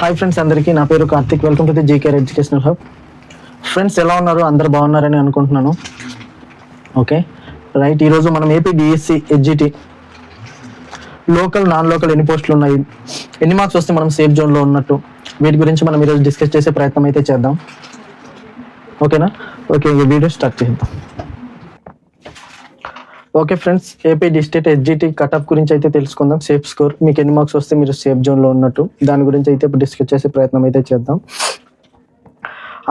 Hi friends అందరికీ నా పేరు Karthik. Welcome to the G K R educational hub friends ఎలా ఉన్నారు? అందరు బాగున్నారని అనుకుంటున్నాను. ఓకే రైట్ ఈరోజు మనం A P D S C H G T local non local ఎన్ని పోస్టులు ఉన్నాయి? ఎన్ని మార్క్స్ వస్తే మనం సేఫ్ జోన్లో ఉన్నట్టు? వీటి గురించి మనం ఈరోజు డిస్కస్ చేసే ప్రయత్నం అయితే చేద్దాం. ఓకేనా ఓకే ఈ వీడియో స్టార్ట్ చేద్దాం. Okay friends A P district S G T cutoff గురించి అయితే తెలుసుకుందాం. సేఫ్ స్కోర్ మీకు ఎన్ని మార్క్స్ వస్తే మీరు సేఫ్ జోన్లో ఉన్నట్టు. దాని గురించి అయితే ఇప్పుడు డిస్కస్ చేసే ప్రయత్నం అయితే చేద్దాం.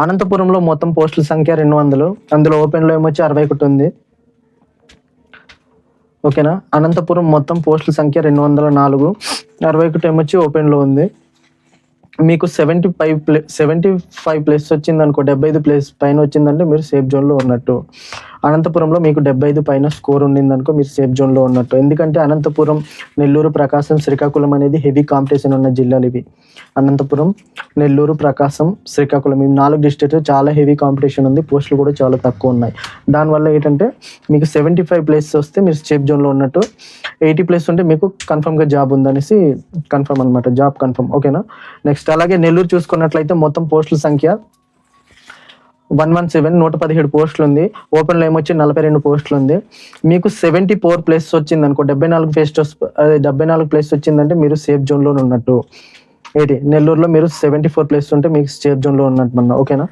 అనంతపురంలో మొత్తం పోస్టుల సంఖ్య రెండు వందలు. అందులో ఓపెన్లో ఏమొచ్చి అరవై ఒకటి ఉంది. ఓకేనా అనంతపురం మొత్తం పోస్టుల సంఖ్య రెండు వందల నాలుగు. అరవై ఒకటి ఏమొచ్చి ఓపెన్లో ఉంది. మీకు seventy five play seventy five places వచ్చింది అనుకో డెబ్బై ఐదు ప్లేస్ పైన వచ్చిందంటే మీరు సేఫ్ జోన్లో ఉన్నట్టు. అనంతపురంలో మీకు డెబ్బై ఐదు పైన స్కోర్ ఉండింది అనుకో మీరు సేఫ్ జోన్లో ఉన్నట్టు. ఎందుకంటే అనంతపురం నెల్లూరు ప్రకాశం శ్రీకాకుళం అనేది హెవీ కాంపిటీషన్ ఉన్న జిల్లాలు ఇవి. అనంతపురం నెల్లూరు ప్రకాశం శ్రీకాకుళం ఈ నాలుగు డిస్ట్రిక్ట్ చాలా హెవీ కాంపిటీషన్ ఉంది. పోస్టులు కూడా చాలా తక్కువ ఉన్నాయి. దానివల్ల ఏంటంటే మీకు సెవెంటీ ఫైవ్ ప్లేస్ వస్తే మీరు సేఫ్ జోన్లో ఉన్నట్టు. ఎయిటీ ప్లేస్ ఉంటే మీకు కన్ఫర్మ్గా జాబ్ ఉందనేసి కన్ఫర్మ్ అనమాట జాబ్ కన్ఫర్మ్ ఓకేనా నెక్స్ట్ అలాగే నెల్లూరు చూసుకున్నట్లయితే మొత్తం పోస్టుల సంఖ్య వన్ వన్ సెవెన్ నూట పదిహేడు పోస్టులు ఉంది ఓపెన్లో ఏమొచ్చి నలభై రెండు పోస్టులు ఉంది మీకు సెవెంటీ ఫోర్ ప్లేస్ వచ్చింది అనుకో డెబ్బై నాలుగు ప్లేస్ డెబ్బై నాలుగు ప్లేస్ వచ్చిందంటే మీరు సేఫ్ జోన్లో ఉన్నట్టు. ఏంటి నెల్లూరులో మీరు సెవెంటీ ఫోర్ ప్లేస్ ఉంటే మీకు సేఫ్ జోన్లో ఉన్నట్టు మన ఓకేనా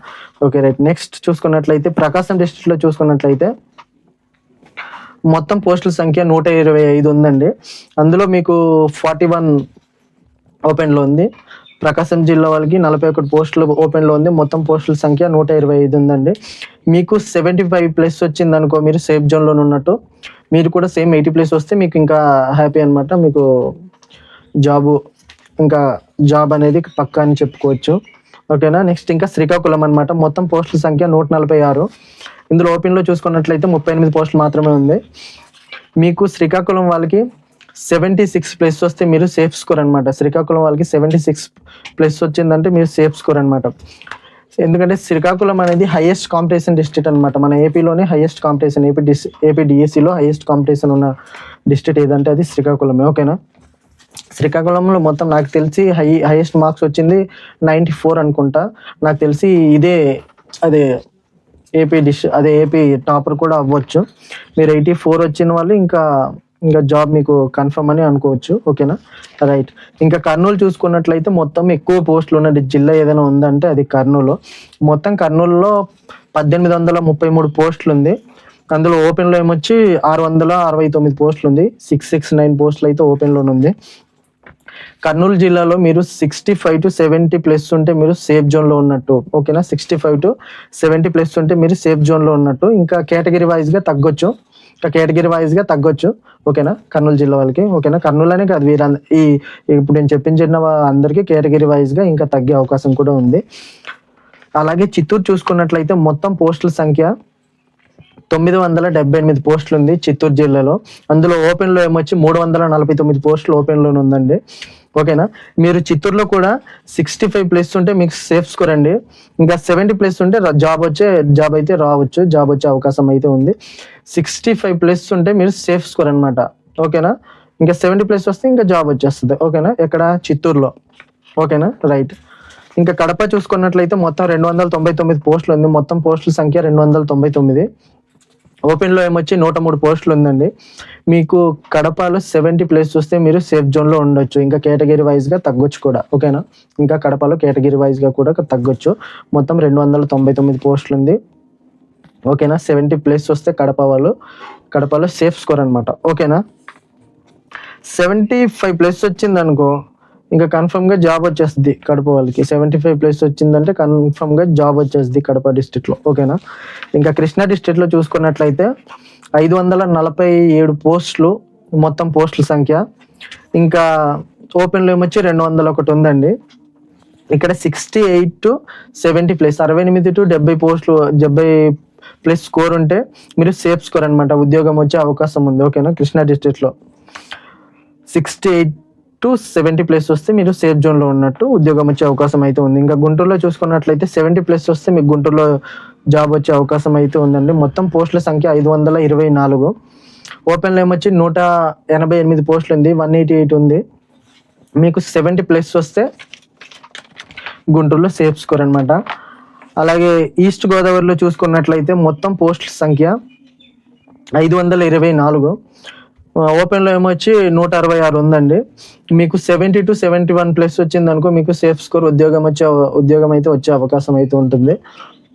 ఓకే రైట్ నెక్స్ట్ చూసుకున్నట్లయితే ప్రకాశం డిస్ట్రిక్ట్లో చూసుకున్నట్లయితే మొత్తం పోస్టుల సంఖ్య నూట ఇరవై ఐదు ఉందండి. అందులో మీకు ఫార్టీ వన్ ఓపెన్లో ఉంది. ప్రకాశం జిల్లా వాళ్ళకి నలభై ఒకటి పోస్టులు ఓపెన్లో ఉంది. మొత్తం పోస్టుల సంఖ్య నూట ఇరవై ఐదు ఉందండి. మీకు సెవెంటీ ఫైవ్ ప్లస్ వచ్చింది అనుకో మీరు సేఫ్ జోన్లో ఉన్నట్టు. మీరు కూడా సేమ్ ఎయిటీ ప్లస్ వస్తే మీకు ఇంకా హ్యాపీ అనమాట మీకు జాబు ఇంకా జాబ్ అనేది పక్కా అని చెప్పుకోవచ్చు. ఓకేనా? నెక్స్ట్ ఇంకా శ్రీకాకుళం అనమాట మొత్తం పోస్టుల సంఖ్య నూట నలభై ఆరు. ఇందులో ఓపెన్లో చూసుకున్నట్లయితే ముప్పై ఎనిమిది పోస్టులు మాత్రమే ఉంది. మీకు శ్రీకాకుళం వాళ్ళకి సెవెంటీ సిక్స్ ప్లస్ వస్తే మీరు సేఫ్ స్కోర్ అనమాట శ్రీకాకుళం వాళ్ళకి సెవెంటీ సిక్స్ ప్లస్ వచ్చిందంటే మీరు సేఫ్ స్కోర్ అనమాట ఎందుకంటే శ్రీకాకుళం అనేది హైయెస్ట్ కాంపిటీషన్ డిస్ట్రిక్ట్ అనమాట మన ఏపీలోనే highest competition A P dis A P డిఎస్సిలో హైయెస్ట్ కాంపిటీషన్ ఉన్న డిస్ట్రిక్ట్ ఏదంటే అది శ్రీకాకుళమే ఓకేనా శ్రీకాకుళంలో మొత్తం నాకు తెలిసి హై హైయెస్ట్ మార్క్స్ వచ్చింది నైంటీ ఫోర్ అనుకుంటా. నాకు తెలిసి ఇదే అదే ఏపీ డిష్ అదే ఏపీ టాపర్ కూడా అవ్వచ్చు. మీరు ఎయిటీ ఫోర్ వచ్చిన వాళ్ళు ఇంకా ఇంకా జాబ్ మీకు కన్ఫర్మ్ అని అనుకోవచ్చు ఓకేనా? రైట్. ఇంకా కర్నూలు చూసుకున్నట్లయితే మొత్తం ఎక్కువ పోస్టులు ఉన్నది జిల్లా ఏదైనా ఉందంటే అది కర్నూలు. మొత్తం కర్నూలులో పద్దెనిమిది వందల ముప్పై మూడు పోస్టులు ఉంది. అందులో ఓపెన్లో ఏమొచ్చి ఆరు వందల అరవై తొమ్మిది పోస్టులు ఉంది. సిక్స్ సిక్స్ నైన్ పోస్టులు అయితే ఓపెన్లోనే ఉంది. కర్నూలు జిల్లాలో మీరు sixty five to seventy plus ఉంటే మీరు సేఫ్ జోన్లో ఉన్నట్టు ఓకేనా? Sixty five to seventy plus ఉంటే మీరు సేఫ్ జోన్లో ఉన్నట్టు. ఇంకా కేటగిరీ వైజ్గా తగ్గొచ్చు. కేటగిరీ వైజ్ వైజ్గా తగ్గొచ్చు. ఓకేనా? కర్నూలు జిల్లా వాళ్ళకి. ఓకేనా? కర్నూలు అనే కాదు వీరంద ఈ ఇప్పుడు నేను చెప్పించిన వా- అందరికీ కేటగిరీ వైజ్గా ఇంకా తగ్గే అవకాశం కూడా ఉంది. అలాగే చిత్తూరు చూసుకున్నట్లయితే మొత్తం పోస్టుల సంఖ్య తొమ్మిది వందల డెబ్బై ఎనిమిది పోస్టులు ఉంది చిత్తూరు జిల్లాలో. అందులో ఓపెన్లో ఏమొచ్చి మూడు వందల నలభై తొమ్మిది పోస్టులు ఓపెన్లోనే ఉందండి. ఓకేనా? మీరు చిత్తూరులో కూడా సిక్స్టీ ఫైవ్ ప్లస్ ఉంటే మీకు సేఫ్ స్కోర్ అండి. ఇంకా సెవెంటీ ప్లస్ ఉంటే జాబ్ వచ్చే జాబ్ అయితే రావచ్చు జాబ్ వచ్చే అవకాశం అయితే ఉంది. సిక్స్టీ ఫైవ్ ప్లస్ ఉంటే మీరు సేఫ్ స్కోర్ అనమాట ఓకేనా? ఇంకా సెవెంటీ ప్లస్ వస్తే ఇంకా జాబ్ వచ్చేస్తుంది. ఓకేనా? ఎక్కడ? చిత్తూరులో. ఓకేనా? రైట్. ఇంకా కడప చూసుకున్నట్లయితే మొత్తం రెండు వందల తొంభై తొమ్మిది పోస్టులు ఉంది. మొత్తం పోస్టుల సంఖ్య రెండు వందల తొంభై తొమ్మిది. ఓపెన్లో ఏమొచ్చి నూట మూడు పోస్టులు ఉందండి. మీకు కడపలో సెవెంటీ ప్లేస్ వస్తే మీరు సేఫ్ జోన్లో ఉండొచ్చు. ఇంకా కేటగిరీ వైజ్గా తగ్గొచ్చు కూడా. ఓకేనా ఇంకా కడపలో కేటగిరీ వైజ్గా కూడా తగ్గొచ్చు. మొత్తం రెండు వందల తొంభై తొమ్మిది పోస్టులు ఉంది. ఓకేనా సెవెంటీ ప్లేస్ వస్తే కడప వాళ్ళు కడపలో సేఫ్ స్కోర్ అనమాట ఓకేనా సెవెంటీ ఫైవ్ ప్లస్ వచ్చింది అనుకో ఇంకా కన్ఫర్మ్గా జాబ్ వచ్చేస్తుంది కడప వాళ్ళకి. సెవెంటీ ఫైవ్ ప్లస్ వచ్చిందంటే కన్ఫర్మ్గా జాబ్ వచ్చేస్తుంది కడప డిస్టిక్లో ఓకేనా ఇంకా కృష్ణా డిస్టిక్లో చూసుకున్నట్లయితే ఐదు వందల నలభై ఏడు పోస్టులు మొత్తం పోస్టుల సంఖ్య. ఇంకా ఓపెన్లో ఏమొచ్చి రెండు వందల ఒకటి ఉందండి. ఇక్కడ sixty eight to seventy plus అరవై ఎనిమిది టు డెబ్బై పోస్టులు డెబ్బై ప్లస్ స్కోర్ ఉంటే మీరు సేఫ్ స్కోర్ అనమాట ఉద్యోగం వచ్చే అవకాశం ఉంది. ఓకేనా కృష్ణా డిస్ట్రిక్ట్లో sixty eight to seventy plus వస్తే మీరు సేఫ్ జోన్లో ఉన్నట్టు ఉద్యోగం వచ్చే అవకాశం అయితే ఉంది. ఇంకా గుంటూరులో చూసుకున్నట్లయితే సెవెంటీ ప్లస్ వస్తే మీకు గుంటూరులో జాబ్ వచ్చే అవకాశం అయితే ఉందండి. మొత్తం పోస్టుల సంఖ్య ఐదు వందల ఇరవై నాలుగు. ఓపెన్లో ఏమొచ్చి నూట ఎనభై ఎనిమిది పోస్టులు ఉంది. వన్ ఎయిటీ ఎయిట్ ఉంది. మీకు సెవెంటీ ప్లస్ వస్తే గుంటూరులో సేఫ్ స్కోర్ అనమాట అలాగే ఈస్ట్ గోదావరిలో చూసుకున్నట్లయితే మొత్తం పోస్టుల సంఖ్య ఐదు వందల ఇరవై నాలుగు. ఓపెన్లో ఏమొచ్చి నూట అరవై ఆరు ఉందండి. మీకు seventy to seventy one plus వచ్చింది అనుకో మీకు సేఫ్ స్కోర్ ఉద్యోగం వచ్చే ఉద్యోగం అయితే వచ్చే అవకాశం అయితే ఉంటుంది.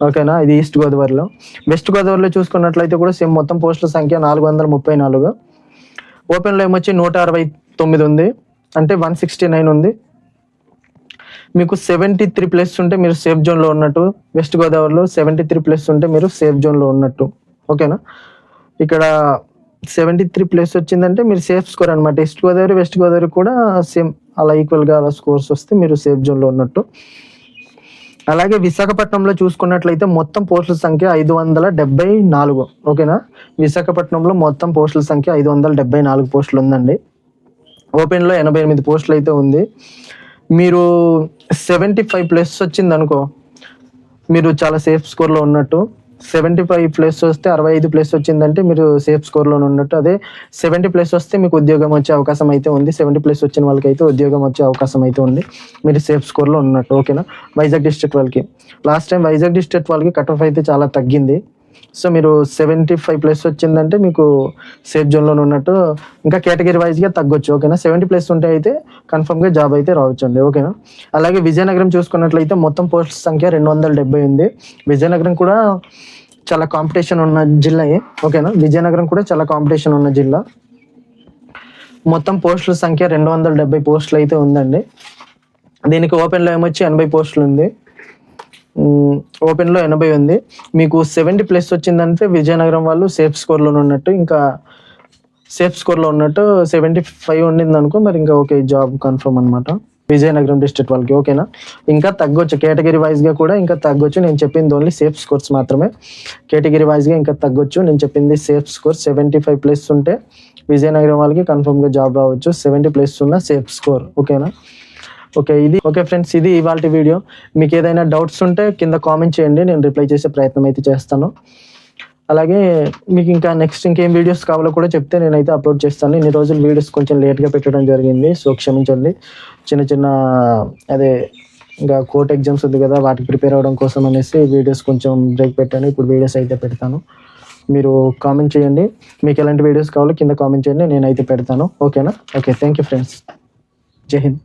ఓకేనా ఇది ఈస్ట్ గోదావరిలో వెస్ట్ గోదావరిలో చూసుకున్నట్లయితే కూడా సేమ్ మొత్తం పోస్టుల సంఖ్య నాలుగు వందల ముప్పై నాలుగు. ఓపెన్లో ఏమొచ్చి నూట అరవై తొమ్మిది ఉంది. అంటే వన్ సిక్స్టీ నైన్ ఉంది. మీకు సెవెంటీ త్రీ ప్లస్ ఉంటే మీరు సేఫ్ జోన్లో ఉన్నట్టు. వెస్ట్ గోదావరిలో సెవెంటీ త్రీ ప్లస్ ఉంటే మీరు సేఫ్ జోన్లో ఉన్నట్టు. ఓకేనా ఇక్కడ సెవెంటీ త్రీ ప్లస్ వచ్చిందంటే మీరు సేఫ్ స్కోర్ అనమాట ఈస్ట్ గోదావరి వెస్ట్ గోదావరి కూడా సేమ్ అలా ఈక్వల్గా అలా స్కోర్స్ వస్తే మీరు సేఫ్ జోన్లో ఉన్నట్టు. అలాగే విశాఖపట్నంలో చూసుకున్నట్లయితే మొత్తం పోస్టుల సంఖ్య ఐదు వందల డెబ్బై నాలుగు. ఓకేనా? విశాఖపట్నంలో మొత్తం పోస్టుల సంఖ్య ఐదు వందల డెబ్బై నాలుగు పోస్టులు ఉందండి. ఓపెన్లో ఎనభై ఎనిమిది పోస్టులు అయితే ఉంది. మీరు సెవెంటీ ఫైవ్ ప్లస్ వచ్చింది అనుకో మీరు చాలా సేఫ్ స్కోర్లో ఉన్నట్టు. సెవెంటీ ఫైవ్ ప్లస్ వస్తే అరవై ఐదు ప్లస్ వచ్చిందంటే మీరు సేఫ్ స్కోర్లో ఉన్నట్టు. అదే సెవెంటీ ప్లస్ వస్తే మీకు ఉద్యోగం వచ్చే అవకాశం అయితే ఉంది. సెవెంటీ ప్లస్ వచ్చిన వాళ్ళకి అయితే ఉద్యోగం వచ్చే అవకాశం అయితే ఉంది. మీరు సేఫ్ స్కోర్లో ఉన్నట్టు. ఓకేనా వైజాగ్ డిస్ట్రిక్ట్ వాళ్ళకి. లాస్ట్ టైం వైజాగ్ డిస్ట్రిక్ట్ వాళ్ళకి కట్ ఆఫ్ అయితే చాలా తగ్గింది. సో మీరు సెవెంటీ ఫైవ్ ప్లస్ వచ్చిందంటే మీకు సేఫ్ జోన్లో ఉన్నట్టు ఇంకా కేటగిరీ వైజ్గా తగ్గొచ్చు ఓకేనా సెవెంటీ ప్లస్ ఉంటే అయితే కన్ఫర్మ్గా జాబ్ అయితే రావచ్చు అండి ఓకేనా అలాగే విజయనగరం చూసుకున్నట్లయితే మొత్తం పోస్ట్ సంఖ్య రెండు వందల డెబ్బై ఉంది. విజయనగరం కూడా చాలా కాంపిటీషన్ ఉన్న జిల్లా ఓకేనా విజయనగరం కూడా చాలా కాంపిటీషన్ ఉన్న జిల్లా. మొత్తం పోస్టుల సంఖ్య రెండు వందల డెబ్బై పోస్టులు అయితే ఉందండి. దీనికి ఓపెన్లో ఏమొచ్చి ఎనభై పోస్టులు ఉంది. ఓపెన్లో ఎనభై ఉంది. మీకు సెవెంటీ ప్లస్ వచ్చిందంటే విజయనగరం వాళ్ళు సేఫ్ స్కోర్లో ఉన్నట్టు ఇంకా సేఫ్ స్కోర్లో ఉన్నట్టు సెవెంటీ ఫైవ్ ఉండింది అనుకో మరి ఇంకా ఓకే జాబ్ కన్ఫర్మ్ అనమాట విజయనగరం డిస్ట్రిక్ట్ వాళ్ళకి ఓకేనా? ఇంకా తగ్గొచ్చు కేటగిరీ వైజ్గా కూడా ఇంకా తగ్గొచ్చు. నేను చెప్పింది ఓన్లీ సేఫ్ స్కోర్స్ మాత్రమే. కేటగిరీ వైజ్గా ఇంకా తగ్గొచ్చు. నేను చెప్పింది safe score seventy five plus ఉంటే విజయనగరం వాళ్ళకి కన్ఫర్మ్గా జాబ్ రావచ్చు. సెవెంటీ ప్లస్ ఉన్న సేఫ్ స్కోర్ ఓకేనా? ఓకే ఇది ఓకే ఫ్రెండ్స్ ఇది ఇవాళ వీడియో. మీకు ఏదైనా డౌట్స్ ఉంటే కింద కామెంట్ చేయండి నేను రిప్లై చేసే ప్రయత్నం అయితే చేస్తాను. అలాగే మీకు ఇంకా నెక్స్ట్ ఇంకేం వీడియోస్ కావాలో కూడా చెప్తే నేనైతే అప్లోడ్ చేస్తాను. ఇన్ని రోజులు వీడియోస్ కొంచెం లేట్గా పెట్టడం జరిగింది సో క్షమించండి. చిన్న చిన్న అదే ఇంకా కోర్ట్ ఎగ్జామ్స్ ఉంది కదా వాటికి ప్రిపేర్ అవ్వడం కోసం అనేసి వీడియోస్ కొంచెం బ్రేక్ పెట్టాను. ఇప్పుడు వీడియోస్ అయితే పెడతాను. మీరు కామెంట్ చేయండి. మీకు ఎలాంటి వీడియోస్ కావాలో కింద కామెంట్ చేయండి నేనైతే పెడతాను. ఓకేనా ఓకే థ్యాంక్ యూ ఫ్రెండ్స్ జై హింద్.